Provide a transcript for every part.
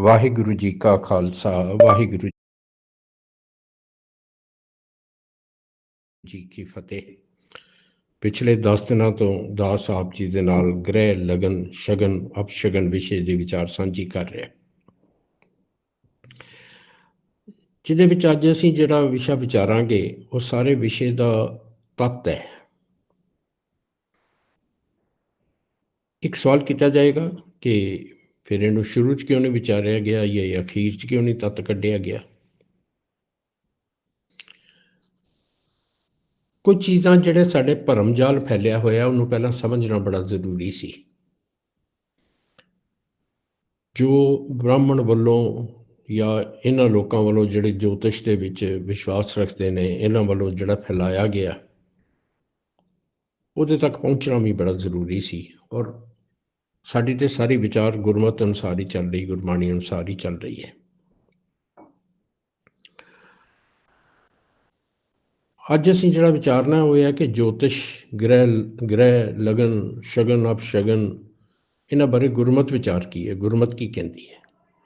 ਵਾਹਿਗੁਰੂ ਜੀ ਕਾ ਖਾਲਸਾ, ਵਾਹਿਗੁਰੂ ਜੀ ਕੀ ਫਤਿਹ। ਪਿਛਲੇ 10 ਦਿਨਾਂ ਤੋਂ ਦਾਸ ਸਾਹਿਬ ਜੀ ਦੇ ਨਾਲ ਗ੍ਰਹਿ, ਲਗਨ, ਸ਼ਗਨ, ਅਪਸ਼ਗਨ ਵਿਸ਼ੇ ਦੀ ਵਿਚਾਰ ਸਾਂਝੀ ਕਰ ਰਿਹਾ ਜਿਹਦੇ ਵਿੱਚ ਅੱਜ ਅਸੀਂ ਜਿਹੜਾ ਵਿਸ਼ਾ ਵਿਚਾਰਾਂਗੇ, ਉਹ ਸਾਰੇ ਵਿਸ਼ੇ ਦਾ ਤੱਤ ਹੈ। ਇੱਕ ਸਵਾਲ ਕੀਤਾ ਜਾਏਗਾ ਕਿ ਫਿਰ ਇਹਨੂੰ ਸ਼ੁਰੂ 'ਚ ਕਿਉਂ ਨਹੀਂ ਵਿਚਾਰਿਆ ਗਿਆ ਜਾਂ ਅਖੀਰ 'ਚ ਕਿਉਂ ਨਹੀਂ ਤੱਤ ਕੱਢਿਆ ਗਿਆ? ਕੁਝ ਚੀਜ਼ਾਂ ਜਿਹੜੇ ਸਾਡੇ ਭਰਮ ਜਾਲ ਫੈਲਿਆ ਹੋਇਆ, ਉਹਨੂੰ ਪਹਿਲਾਂ ਸਮਝਣਾ ਬੜਾ ਜ਼ਰੂਰੀ ਸੀ। ਜੋ ਬ੍ਰਾਹਮਣ ਵੱਲੋਂ ਜਾਂ ਇਹਨਾਂ ਲੋਕਾਂ ਵੱਲੋਂ ਜਿਹੜੇ ਜੋਤਿਸ਼ ਦੇ ਵਿੱਚ ਵਿਸ਼ਵਾਸ ਰੱਖਦੇ ਨੇ, ਇਹਨਾਂ ਵੱਲੋਂ ਜਿਹੜਾ ਫੈਲਾਇਆ ਗਿਆ, ਉਹਦੇ ਤੱਕ ਪਹੁੰਚਣਾ ਵੀ ਬੜਾ ਜ਼ਰੂਰੀ ਸੀ। ਔਰ ਸਾਡੀ ਤੇ ਸਾਰੀ ਵਿਚਾਰ ਗੁਰਮਤ ਅਨੁਸਾਰ ਹੀ ਚੱਲ ਰਹੀ, ਗੁਰਬਾਣੀ ਅਨੁਸਾਰ ਹੀ ਚੱਲ ਰਹੀ ਹੈ। ਅੱਜ ਅਸੀਂ ਜਿਹੜਾ ਵਿਚਾਰਨਾ ਉਹ ਹੈ ਕਿ ਜੋਤਿਸ਼, ਗ੍ਰਹਿ ਗ੍ਰਹਿ, ਲਗਨ, ਸ਼ਗਨ ਅਪ ਸ਼ਗਨ ਇਹਨਾਂ ਬਾਰੇ ਗੁਰਮਤ ਵਿਚਾਰ ਕੀ ਹੈ? ਗੁਰਮਤ ਕੀ ਕਹਿੰਦੀ ਹੈ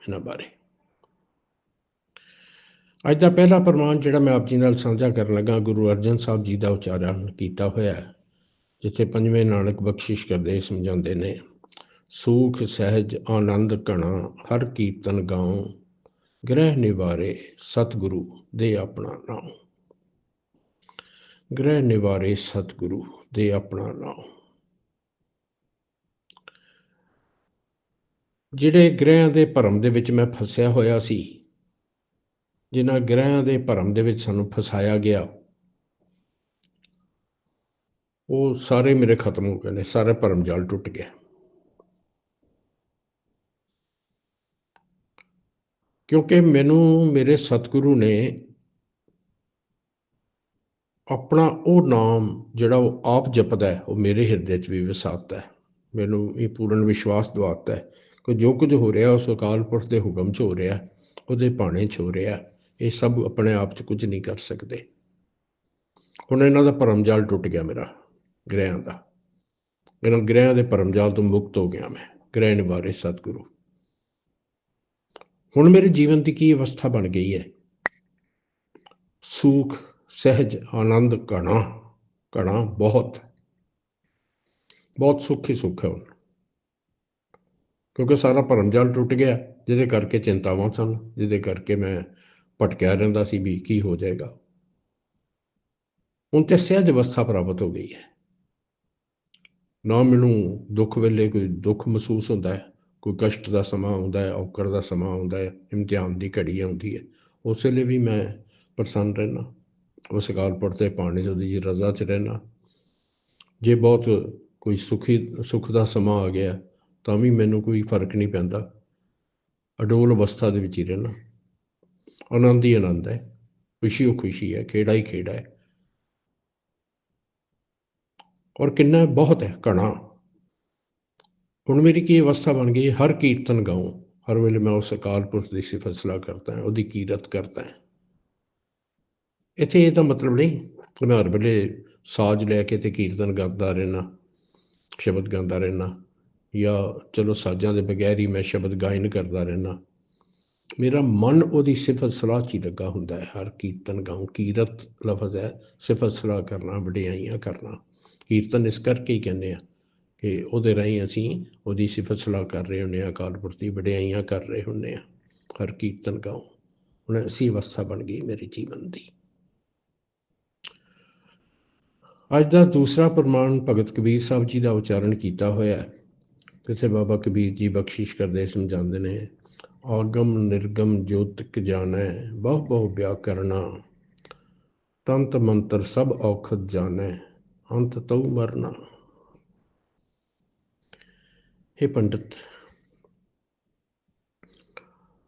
ਇਹਨਾਂ ਬਾਰੇ? ਅੱਜ ਦਾ ਪਹਿਲਾ ਪ੍ਰਮਾਣ ਜਿਹੜਾ ਮੈਂ ਆਪ ਜੀ ਨਾਲ ਸਾਂਝਾ ਕਰਨ ਲੱਗਾ, ਗੁਰੂ ਅਰਜਨ ਸਾਹਿਬ ਜੀ ਦਾ ਉਚਾਰਨ ਕੀਤਾ ਹੋਇਆ ਜਿੱਥੇ ਪੰਜਵੇਂ ਨਾਨਕ ਬਖਸ਼ਿਸ਼ ਕਰਦੇ ਸਮਝਾਉਂਦੇ ਨੇ। ਸੂਖ, ਸਹਿਜ, ਆਨੰਦ ਘਣਾ ਹਰ ਕੀਰਤਨ ਗਾਉ। ਗ੍ਰਹਿ ਨਿਵਾਰੇ ਸਤਿਗੁਰੂ ਦੇ ਆਪਣਾ ਨਾਮ ਗ੍ਰਹਿ ਨਿਵਾਰੇ ਸਤਿਗੁਰੂ ਦੇ ਆਪਣਾ ਨਾਮ ਜਿਹੜੇ ਗ੍ਰਹਿਆਂ ਦੇ ਭਰਮ ਦੇ ਵਿੱਚ ਮੈਂ ਫਸਿਆ ਹੋਇਆ ਸੀ, ਜਿਨ੍ਹਾਂ ਗ੍ਰਹਿਆਂ ਦੇ ਭਰਮ ਦੇ ਵਿੱਚ ਸਾਨੂੰ ਫਸਾਇਆ ਗਿਆ, ਉਹ ਸਾਰੇ ਮੇਰੇ ਖਤਮ ਹੋ ਗਏ ਨੇ, ਸਾਰੇ ਭਰਮ ਜਾਲ ਟੁੱਟ ਗਿਆ। ਕਿਉਂਕਿ ਮੈਨੂੰ ਮੇਰੇ ਸਤਿਗੁਰੂ ਨੇ ਆਪਣਾ ਉਹ ਨਾਮ ਜਿਹੜਾ ਉਹ ਆਪ ਜਪਦਾ ਹੈ, ਉਹ ਮੇਰੇ ਹਿਰਦੇ 'ਚ ਵੀ ਵਸਾਤਾ ਹੈ। ਮੈਨੂੰ ਇਹ ਪੂਰਨ ਵਿਸ਼ਵਾਸ ਦਵਾਤਾ ਹੈ ਕਿ ਜੋ ਕੁਝ ਹੋ ਰਿਹਾ ਉਸ ਅਕਾਲ ਪੁਰਖ ਦੇ ਹੁਕਮ 'ਚ ਹੋ ਰਿਹਾ, ਉਹਦੇ ਭਾਣੇ 'ਚ ਹੋ ਰਿਹਾ, ਇਹ ਸਭ ਆਪਣੇ ਆਪ 'ਚ ਕੁਝ ਨਹੀਂ ਕਰ ਸਕਦੇ। ਹੁਣ ਇਹਨਾਂ ਦਾ ਭਰਮ ਜਾਲ ਟੁੱਟ ਗਿਆ ਮੇਰਾ, ਗ੍ਰਹਿਆਂ ਦਾ। ਇਹਨਾਂ ਗ੍ਰਹਿਆਂ ਦੇ ਭਰਮ ਜਾਲ ਤੋਂ ਮੁਕਤ ਹੋ ਗਿਆ ਮੈਂ, ਗ੍ਰਹਿ ਨਿਵਾਰੇ ਸਤਿਗੁਰੂ। ਹੁਣ ਮੇਰੇ ਜੀਵਨ ਦੀ ਕੀ ਅਵਸਥਾ ਬਣ ਗਈ ਹੈ? ਸੂਖ, ਸਹਿਜ, ਆਨੰਦ, ਘਣਾ ਘਣਾ ਬਹੁਤ ਬਹੁਤ ਸੁੱਖ ਹੀ ਸੁੱਖ ਹੈ ਹੁਣ। ਕਿਉਂਕਿ ਸਾਰਾ ਭਰਮ ਜਾਲ ਟੁੱਟ ਗਿਆ, ਜਿਹਦੇ ਕਰਕੇ ਚਿੰਤਾਵਾਂ ਸਨ, ਜਿਹਦੇ ਕਰਕੇ ਮੈਂ ਭਟਕਿਆ ਰਹਿੰਦਾ ਸੀ ਵੀ ਕੀ ਹੋ ਜਾਏਗਾ। ਹੁਣ ਤੇ ਸਹਿਜ ਅਵਸਥਾ ਪ੍ਰਾਪਤ ਹੋ ਗਈ ਹੈ। ਨਾ ਮੈਨੂੰ ਦੁੱਖ ਵੇਲੇ ਕੋਈ ਦੁੱਖ ਮਹਿਸੂਸ ਹੁੰਦਾ ਹੈ। ਕੋਈ ਕਸ਼ਟ ਦਾ ਸਮਾਂ ਆਉਂਦਾ ਹੈ, ਔਕੜ ਦਾ ਸਮਾਂ ਆਉਂਦਾ ਹੈ, ਇਮਤਿਹਾਨ ਦੀ ਘੜੀ ਆਉਂਦੀ ਹੈ। ਉਸ ਵੇਲੇ ਵੀ ਮੈਂ ਪ੍ਰਸੰਨ ਰਹਿਣਾ ਉਸ ਅਕਾਲਪੁਰ ਤੇ ਪਾਣੀ ਚ ਉਹਦੀ ਰਜ਼ਾ ਚ ਰਹਿਣਾ ਜੇ ਬਹੁਤ ਕੋਈ ਸੁਖੀ, ਸੁਖ ਦਾ ਸਮਾਂ ਆ ਗਿਆ, ਤਾਂ ਵੀ ਮੈਨੂੰ ਕੋਈ ਫ਼ਰਕ ਨਹੀਂ ਪੈਂਦਾ। ਅਡੋਲ ਅਵਸਥਾ ਦੇ ਵਿੱਚ ਹੀ ਰਹਿਣਾ ਆਨੰਦ ਹੀ ਆਨੰਦ ਹੈ। ਖੁਸ਼ੀ ਉਹ ਖੁਸ਼ੀ ਹੈ, ਖੇੜਾ ਹੀ ਖੇੜਾ ਹੈ। ਔਰ ਕਿੰਨਾ ਬਹੁਤ ਹੈ, ਘਣਾ। ਹੁਣ ਮੇਰੀ ਕੀ ਅਵਸਥਾ ਬਣ ਗਈ? ਹਰ ਕੀਰਤਨ ਗਾਉਂ। ਹਰ ਵੇਲੇ ਮੈਂ ਉਸ ਅਕਾਲ ਪੁਰਖ ਦੀ ਸਿਫਤ ਸਲਾਹ ਕਰਦਾ ਹਾਂ, ਉਹਦੀ ਕੀਰਤ ਕਰਦਾ ਹਾਂ। ਇੱਥੇ ਇਹ ਤਾਂ ਮਤਲਬ ਨਹੀਂ ਕਿ ਮੈਂ ਹਰ ਵੇਲੇ ਸਾਜ਼ ਲੈ ਕੇ ਤੇ ਕੀਰਤਨ ਕਰਦਾ ਰਹਿਣਾ ਸ਼ਬਦ ਗਾਉਂਦਾ ਰਹਿਣਾ ਜਾਂ ਚਲੋ ਸਾਜ਼ਾਂ ਦੇ ਬਗੈਰ ਹੀ ਮੈਂ ਸ਼ਬਦ ਗਾਇਨ ਕਰਦਾ ਰਹਿਣਾ ਮੇਰਾ ਮਨ ਉਹਦੀ ਸਿਫਤ ਸਲਾਹ 'ਚ ਹੀ ਲੱਗਾ ਹੁੰਦਾ ਹੈ, ਹਰ ਕੀਰਤਨ ਗਾਉਂ। ਕੀਰਤ ਲਫ਼ਜ਼ ਹੈ ਸਿਫਤ ਸਲਾਹ ਕਰਨਾ, ਵਡਿਆਈਆਂ ਕਰਨਾ। ਕੀਰਤਨ ਇਸ ਕਰਕੇ ਹੀ ਕਹਿੰਦੇ ਆ ਕਿ ਉਹਦੇ ਰਾਹੀਂ ਅਸੀਂ ਉਹਦੀ ਸਿਫਤ ਸਲਾਹ ਕਰ ਰਹੇ ਹੁੰਦੇ ਆ ਅਕਾਲ ਪੁਰਖ ਦੀ ਵਡਿਆਈਆਂ ਕਰ ਰਹੇ ਹੁੰਦੇ ਆ ਹਰ ਕੀਰਤਨ ਗਾਉਂ। ਹੁਣ ਅਸੀਂ ਅਵਸਥਾ ਬਣ ਗਈ ਮੇਰੇ ਜੀਵਨ ਦੀ। ਅੱਜ ਦਾ ਦੂਸਰਾ ਪ੍ਰਮਾਣ ਭਗਤ ਕਬੀਰ ਸਾਹਿਬ ਜੀ ਦਾ ਉਚਾਰਨ ਕੀਤਾ ਹੋਇਆ ਹੈ। ਜਿੱਥੇ ਬਾਬਾ ਕਬੀਰ ਜੀ ਬਖਸ਼ਿਸ਼ ਕਰਦੇ, ਸਮਝਾਉਂਦੇ ਨੇ, ਆਗਮ ਨਿਰਗਮ ਜੋਤਿਕ ਜਾਣੈ, ਬਹੁ ਬਹੁ ਵਿਆਕਰਣਾ। ਤੰਤ ਮੰਤਰ ਸਭ ਔਖਤ ਜਾਣੈ, ਅੰਤ ਤਉ ਮਰਨਾ। हे ਪੰਡਤ,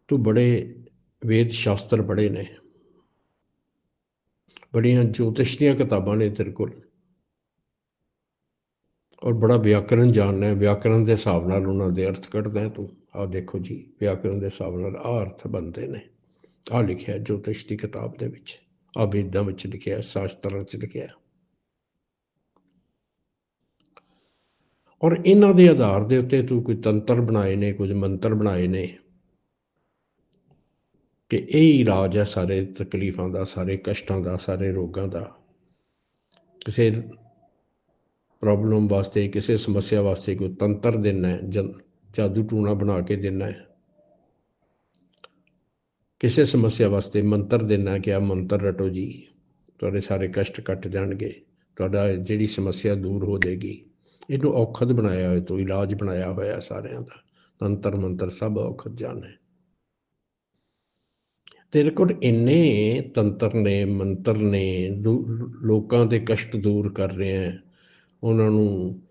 ਤੂੰ ਬੜੇ ਵੇਦ ਸ਼ਾਸਤਰ ਪੜ੍ਹੇ ਨੇ। ਬੜੀਆਂ ਜੋਤਿਸ਼ ਦੀਆਂ ਕਿਤਾਬਾਂ ਨੇ ਤੇਰੇ ਕੋਲ। ਔਰ ਬੜਾ ਵਿਆਕਰਣ ਜਾਣਨਾ ਹੈ। ਵਿਆਕਰਣ ਦੇ ਹਿਸਾਬ ਨਾਲ ਉਹਨਾਂ ਦੇ ਅਰਥ ਕੱਢਦਾ ਹੈ ਤੂੰ। ਆਹ ਦੇਖੋ ਜੀ ਵਿਆਕਰਣ ਦੇ ਹਿਸਾਬ ਨਾਲ ਆਹ ਅਰਥ ਬਣਦੇ ਨੇ। ਆਹ ਲਿਖਿਆ ਜੋਤਿਸ਼ ਦੀ ਕਿਤਾਬ ਦੇ ਵਿੱਚ। ਆ ਵੇਦਾਂ ਵਿੱਚ ਲਿਖਿਆ ਸ਼ਾਸਤਰਾਂ ਵਿੱਚ ਲਿਖਿਆ ਔਰ ਇਹਨਾਂ ਦੇ ਆਧਾਰ ਦੇ ਉੱਤੇ ਤੂੰ ਕੋਈ ਤੰਤਰ ਬਣਾਏ ਨੇ, ਕੁਝ ਮੰਤਰ ਬਣਾਏ ਨੇ ਕਿ ਇਹ ਹੀ ਇਲਾਜ ਹੈ ਸਾਰੇ ਤਕਲੀਫਾਂ ਦਾ, ਸਾਰੇ ਕਸ਼ਟਾਂ ਦਾ, ਸਾਰੇ ਰੋਗਾਂ ਦਾ। ਕਿਸੇ ਪ੍ਰੋਬਲਮ ਵਾਸਤੇ, ਕਿਸੇ ਸਮੱਸਿਆ ਵਾਸਤੇ ਕੋਈ ਤੰਤਰ ਦੇਣਾ ਹੈ ਜਾਦੂ ਟੂਣਾ ਬਣਾ ਕੇ ਦੇਣਾ ਹੈ। ਕਿਸੇ ਸਮੱਸਿਆ ਵਾਸਤੇ ਮੰਤਰ ਦੇਣਾ ਕਿ ਆ ਮੰਤਰ ਰਟੋ ਜੀ, ਤੁਹਾਡੇ ਸਾਰੇ ਕਸ਼ਟ ਕੱਟ ਜਾਣਗੇ, ਤੁਹਾਡਾ ਜਿਹੜੀ ਸਮੱਸਿਆ ਦੂਰ ਹੋ ਜਾਏਗੀ। ਇਹਨੂੰ ਔਖਦ ਬਣਾਇਆ ਹੋਇਆ ਤੋਂ ਇਲਾਜ ਬਣਾਇਆ ਹੋਇਆ ਸਾਰਿਆਂ ਦਾ। ਤੰਤਰ ਮੰਤਰ ਸਭ ਔਖਦ ਜਾਣੇ। ਤੇਰੇ ਕੋਲ ਇੰਨੇ ਤੰਤਰ ਨੇ, ਮੰਤਰ ਨੇ ਲੋਕਾਂ ਦੇ ਕਸ਼ਟ ਦੂਰ ਕਰ ਰਿਹਾ ਹੈ। ਉਹਨਾਂ ਨੂੰ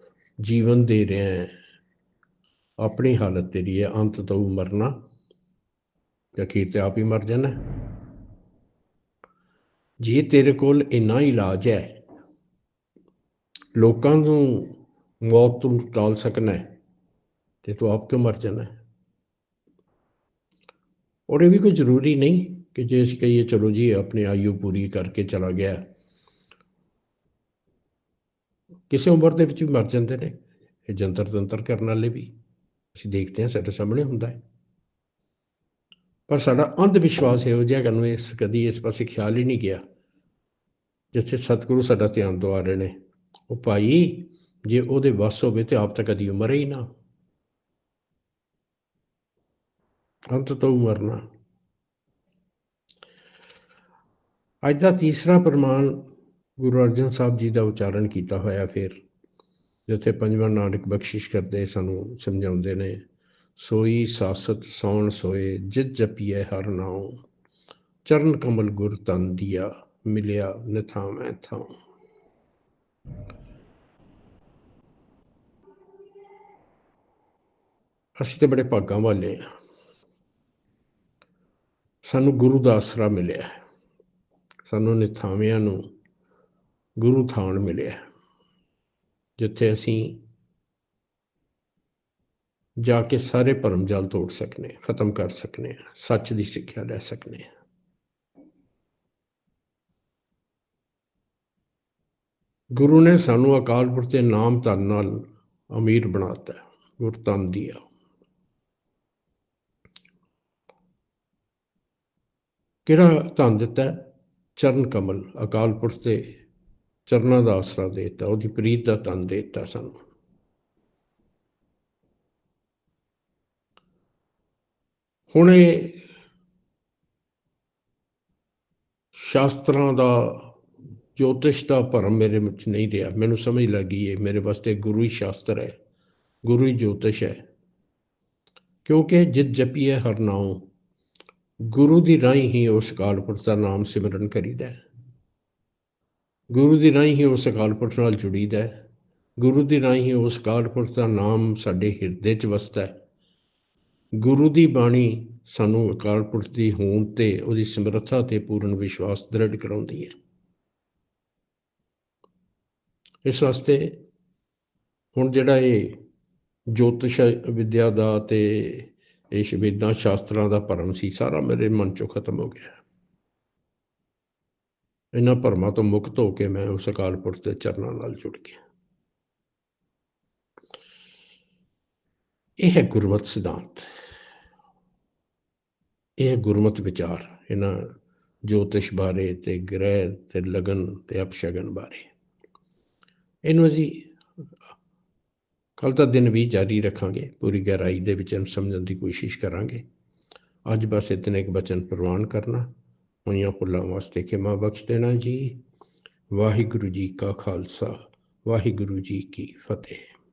ਜੀਵਨ ਦੇ ਰਿਹਾ ਹੈ। ਆਪਣੀ ਹਾਲਤ ਤੇਰੀ ਹੈ, ਅੰਤ ਤੋਂ ਮਰਨਾ। ਜਾਂ ਅਖੀਰ ਤੇ ਆਪ ਹੀ ਮਰ ਜਾਣਾ ਜੇ ਤੇਰੇ ਕੋਲ ਇੰਨਾ ਇਲਾਜ ਹੈ, ਲੋਕਾਂ ਨੂੰ ਮੌਤ ਤੋਂ ਟਾਲ ਸਕਣਾ ਹੈ ਤੇ ਤੂੰ ਆਪ ਕਿਉਂ ਮਰ ਜਾਣਾ ਹੈ? ਔਰ ਇਹ ਵੀ ਕੋਈ ਜ਼ਰੂਰੀ ਨਹੀਂ ਕਿ ਜੇ ਅਸੀਂ ਕਹੀਏ, ਚਲੋ ਜੀ ਆਪਣੀ ਆਯੂ ਪੂਰੀ ਕਰਕੇ ਚਲਾ ਗਿਆ। ਕਿਸੇ ਉਮਰ ਦੇ ਵਿੱਚ ਵੀ ਮਰ ਜਾਂਦੇ ਨੇ। ਇਹ ਜੰਤਰ ਤੰਤਰ ਕਰਨ ਵਾਲੇ ਵੀ ਅਸੀਂ ਦੇਖਦੇ ਹਾਂ, ਸਾਡੇ ਸਾਹਮਣੇ ਹੁੰਦਾ ਹੈ। ਪਰ ਸਾਡਾ ਅੰਧ ਵਿਸ਼ਵਾਸ ਇਹੋ ਜਿਹਾ ਕਿ ਇਸ ਕਦੀ ਇਸ ਪਾਸੇ ਖਿਆਲ ਹੀ ਨਹੀਂ ਗਿਆ, ਜਿੱਥੇ ਸਤਿਗੁਰੂ ਸਾਡਾ ਧਿਆਨ ਦਵਾ ਰਹੇ ਨੇ। ਉਹ ਭਾਈ ਜੇ ਉਹਦੇ ਵੱਸ ਹੋਵੇ ਤੇ ਆਪ ਤਾਂ ਕਦੀ ਉਮਰ ਹੀ ਨਾ। ਅੰਤ ਤੋਂ ਮਰਨਾ। ਅੱਜ ਦਾ ਤੀਸਰਾ ਪ੍ਰਮਾਣ ਗੁਰੂ ਅਰਜਨ ਸਾਹਿਬ ਜੀ ਦਾ ਉਚਾਰਨ ਕੀਤਾ ਹੋਇਆ ਫਿਰ, ਜਿੱਥੇ ਪੰਜਵਾਂ ਨਾਨਕ ਬਖਸ਼ਿਸ਼ ਕਰਦੇ ਸਾਨੂੰ ਸਮਝਾਉਂਦੇ ਨੇ, ਸੋਈ ਸਾਸਤ ਸੌਣ ਸੋਏ, ਜਿਤ ਜਪੀਏ ਹਰ ਨਾਉ। ਚਰਨ ਕਮਲ ਗੁਰ ਤਨ ਦਿਆ, ਮਿਲਿਆ ਨਿਥਾ ਮੈਂ ਥਾਉ। ਅਸੀਂ ਤਾਂ ਬੜੇ ਭਾਗਾਂ ਵਾਲੇ ਆ ਸਾਨੂੰ ਗੁਰੂ ਦਾ ਆਸਰਾ ਮਿਲਿਆ ਹੈ। ਸਾਨੂੰ ਨਿਥਾਵਿਆਂ ਨੂੰ ਗੁਰੂ ਥਾਣ ਮਿਲਿਆ ਹੈ, ਜਿੱਥੇ ਅਸੀਂ ਜਾ ਕੇ ਸਾਰੇ ਭਰਮ ਜਾਲ ਤੋੜ ਸਕਨੇ ਖਤਮ ਕਰ ਸਕਨੇ ਹਾਂ, ਸੱਚ ਦੀ ਸਿੱਖਿਆ ਲੈ ਸਕਨੇ ਹਾਂ। ਗੁਰੂ ਨੇ ਸਾਨੂੰ ਅਕਾਲ ਪੁਰਖ ਦੇ ਨਾਮ ਧਨ ਨਾਲ ਅਮੀਰ ਬਣਾਤਾ ਹੈ, ਗੁਰ ਧਨ ਦਿਆ। ਕਿਹੜਾ ਧਨ ਦਿੱਤਾ ਚਰਨ ਕਮਲ, ਅਕਾਲ ਪੁਰਖ ਦੇ ਚਰਨਾਂ ਦਾ ਆਸਰਾ ਦੇ ਦਿੱਤਾ, ਉਹਦੀ ਪ੍ਰੀਤ ਦਾ ਧਨ ਦੇ ਦਿੱਤਾ ਸਾਨੂੰ। ਹੁਣ ਇਹ ਸ਼ਾਸਤਰਾਂ ਦਾ, ਜੋਤਿਸ਼ ਦਾ ਭਰਮ ਮੇਰੇ ਵਿੱਚ ਨਹੀਂ ਰਿਹਾ। ਮੈਨੂੰ ਸਮਝ ਲੱਗੀ ਹੈ ਮੇਰੇ ਵਾਸਤੇ ਗੁਰੂ ਹੀ ਸ਼ਾਸਤਰ ਹੈ, ਗੁਰੂ ਹੀ ਜੋਤਿਸ਼ ਹੈ। ਕਿਉਂਕਿ ਜਿਤ ਜਪੀਏ ਹਰ ਨਾਉ ਗੁਰੂ ਦੀ ਰਾਹੀਂ ਹੀ ਉਸ ਅਕਾਲ ਪੁਰਖ ਦਾ ਨਾਮ ਸਿਮਰਨ ਕਰੀਦਾ ਹੈ। ਗੁਰੂ ਦੀ ਰਾਹੀਂ ਹੀ ਉਸ ਅਕਾਲ ਪੁਰਖ ਨਾਲ ਜੁੜੀਦਾ ਹੈ। ਗੁਰੂ ਦੀ ਰਾਹੀਂ ਹੀ ਉਸ ਅਕਾਲ ਪੁਰਖ ਦਾ ਨਾਮ ਸਾਡੇ ਹਿਰਦੇ 'ਚ ਵਸਦਾ ਹੈ। ਗੁਰੂ ਦੀ ਬਾਣੀ ਸਾਨੂੰ ਅਕਾਲ ਪੁਰਖ ਦੀ ਹੋਂਦ ਤੇ ਉਹਦੀ ਸਮਰੱਥਾ ਤੇ ਪੂਰਨ ਵਿਸ਼ਵਾਸ ਦ੍ਰਿੜ ਕਰਾਉਂਦੀ ਹੈ। ਇਸ ਵਾਸਤੇ ਹੁਣ ਜਿਹੜਾ ਇਹ ਜੋਤਿਸ਼ ਵਿਦਿਆ ਦਾ ਤੇ ਇਸ ਵੇਦਾਂ ਸ਼ਾਸਤਰਾਂ ਦਾ ਭਰਮ ਸੀ, ਸਾਰਾ ਮੇਰੇ ਮਨ ਚੋਂ ਖਤਮ ਹੋ ਗਿਆ। ਇਹਨਾਂ ਭਰਮਾਂ ਤੋਂ ਮੁਕਤ ਹੋ ਕੇ ਮੈਂ ਉਸ ਅਕਾਲ ਪੁਰਖ ਦੇ ਚਰਨਾਂ ਨਾਲ ਜੁੜ ਗਿਆ। ਇਹ ਹੈ ਗੁਰਮਤਿ ਸਿਧਾਂਤ। ਇਹ ਹੈ ਗੁਰਮਤ ਵਿਚਾਰ, ਇਹਨਾਂ ਜੋਤਿਸ਼ ਬਾਰੇ ਤੇ ਗ੍ਰਹਿ ਤੇ ਲਗਨ ਤੇ ਅਪਸ਼ਗਨ ਬਾਰੇ। ਇਹਨੂੰ ਅਸੀਂ ਕੱਲ ਦਾ ਦਿਨ ਵੀ ਜਾਰੀ ਰੱਖਾਂਗੇ, ਪੂਰੀ ਗਹਿਰਾਈ ਦੇ ਵਿੱਚ ਇਹਨੂੰ ਸਮਝਣ ਦੀ ਕੋਸ਼ਿਸ਼ ਕਰਾਂਗੇ। ਅੱਜ ਬਸ ਇਤਨੇ ਇੱਕ ਬਚਨ ਪ੍ਰਵਾਨ ਕਰਨਾ। ਉਹਨਾਂ ਭੁੱਲਾਂ ਵਾਸਤੇ ਖਿਮਾ ਬਖਸ਼ ਦੇਣਾ ਜੀ। ਵਾਹਿਗੁਰੂ ਜੀ ਕਾ ਖਾਲਸਾ, ਵਾਹਿਗੁਰੂ ਜੀ ਕੀ ਫਤਿਹ।